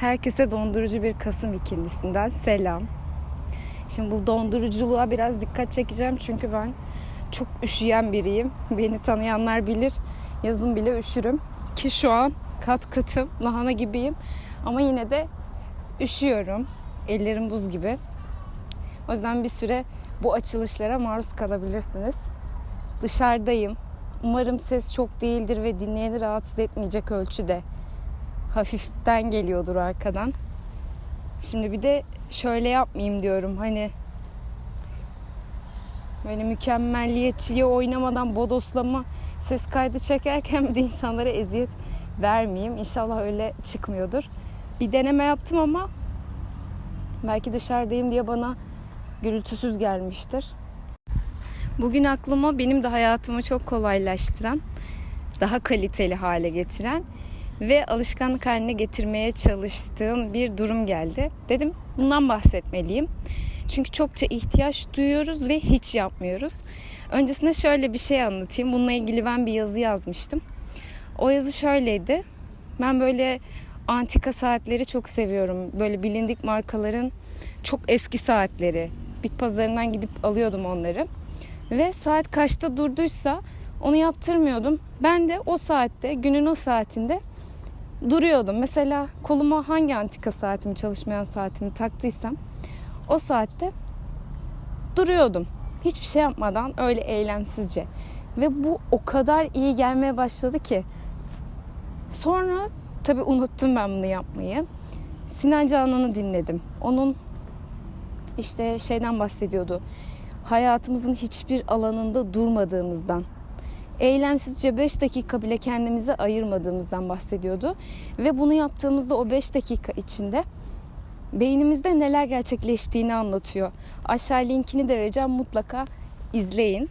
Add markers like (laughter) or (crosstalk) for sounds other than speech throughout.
Herkese dondurucu bir Kasım ikindisinden selam. Şimdi bu donduruculuğa biraz dikkat çekeceğim çünkü ben çok üşüyen biriyim. Beni tanıyanlar bilir. Yazın bile üşürüm. Ki şu an kat katım, lahana gibiyim. Ama yine de üşüyorum. Ellerim buz gibi. O yüzden bir süre bu açılışlara maruz kalabilirsiniz. Dışarıdayım. Umarım ses çok değildir ve dinleyeni rahatsız etmeyecek ölçüde hafiften geliyordur arkadan. Şimdi bir de şöyle yapmayayım diyorum. Hani böyle mükemmelliyetçiliğe oynamadan bodoslama ses kaydı çekerken (laughs) bir de insanlara eziyet vermeyeyim. İnşallah öyle çıkmıyordur. Bir deneme yaptım ama belki dışarıdayım diye bana gürültüsüz gelmiştir. Bugün aklıma benim de hayatımı çok kolaylaştıran, daha kaliteli hale getiren ve alışkanlık haline getirmeye çalıştığım bir durum geldi. Dedim bundan bahsetmeliyim. Çünkü çokça ihtiyaç duyuyoruz ve hiç yapmıyoruz. Öncesinde şöyle bir şey anlatayım. Bununla ilgili ben bir yazı yazmıştım. O yazı şöyleydi. Ben böyle antika saatleri çok seviyorum. Böyle bilindik markaların çok eski saatleri. Bit pazarından gidip alıyordum onları. Ve saat kaçta durduysa onu yaptırmıyordum. Ben de o saatte, günün o saatinde duruyordum. Mesela koluma hangi antika saatimi, çalışmayan saatimi taktıysam o saatte duruyordum. Hiçbir şey yapmadan öyle eylemsizce. Ve bu o kadar iyi gelmeye başladı ki. Sonra tabii unuttum ben bunu yapmayı. Sinan Canan'ı dinledim. Onun işte şeyden bahsediyordu. Hayatımızın hiçbir alanında durmadığımızdan, eylemsizce 5 dakika bile kendimize ayırmadığımızdan bahsediyordu. Ve bunu yaptığımızda o 5 dakika içinde beynimizde neler gerçekleştiğini anlatıyor. Aşağı linkini de vereceğim mutlaka izleyin.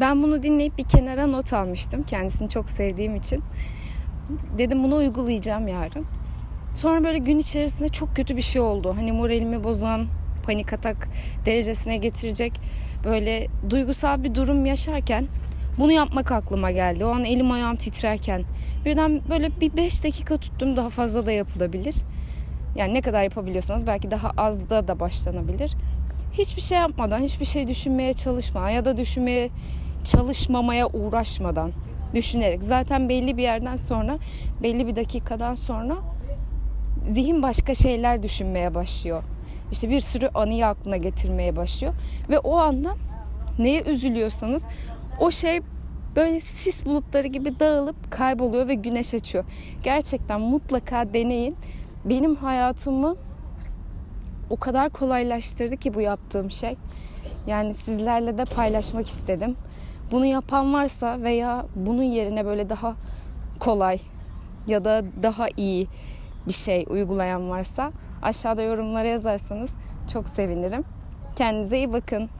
Ben bunu dinleyip bir kenara not almıştım kendisini çok sevdiğim için. Dedim bunu uygulayacağım yarın. Sonra böyle gün içerisinde çok kötü bir şey oldu. Hani moralimi bozan, panik atak derecesine getirecek böyle duygusal bir durum yaşarken bunu yapmak aklıma geldi. O an elim ayağım titrerken birden böyle bir 5 dakika tuttum daha fazla da yapılabilir. Yani ne kadar yapabiliyorsanız belki daha az da da başlanabilir. Hiçbir şey yapmadan, hiçbir şey düşünmeye çalışmadan ya da düşünmeye çalışmamaya uğraşmadan düşünerek zaten belli bir yerden sonra, belli bir dakikadan sonra zihin başka şeyler düşünmeye başlıyor. İşte bir sürü anıyı aklına getirmeye başlıyor ve o anda neye üzülüyorsanız o şey böyle sis bulutları gibi dağılıp kayboluyor ve güneş açıyor. Gerçekten mutlaka deneyin. Benim hayatımı o kadar kolaylaştırdı ki bu yaptığım şey. Yani sizlerle de paylaşmak istedim. Bunu yapan varsa veya bunun yerine böyle daha kolay ya da daha iyi bir şey uygulayan varsa aşağıda yorumlara yazarsanız çok sevinirim. Kendinize iyi bakın.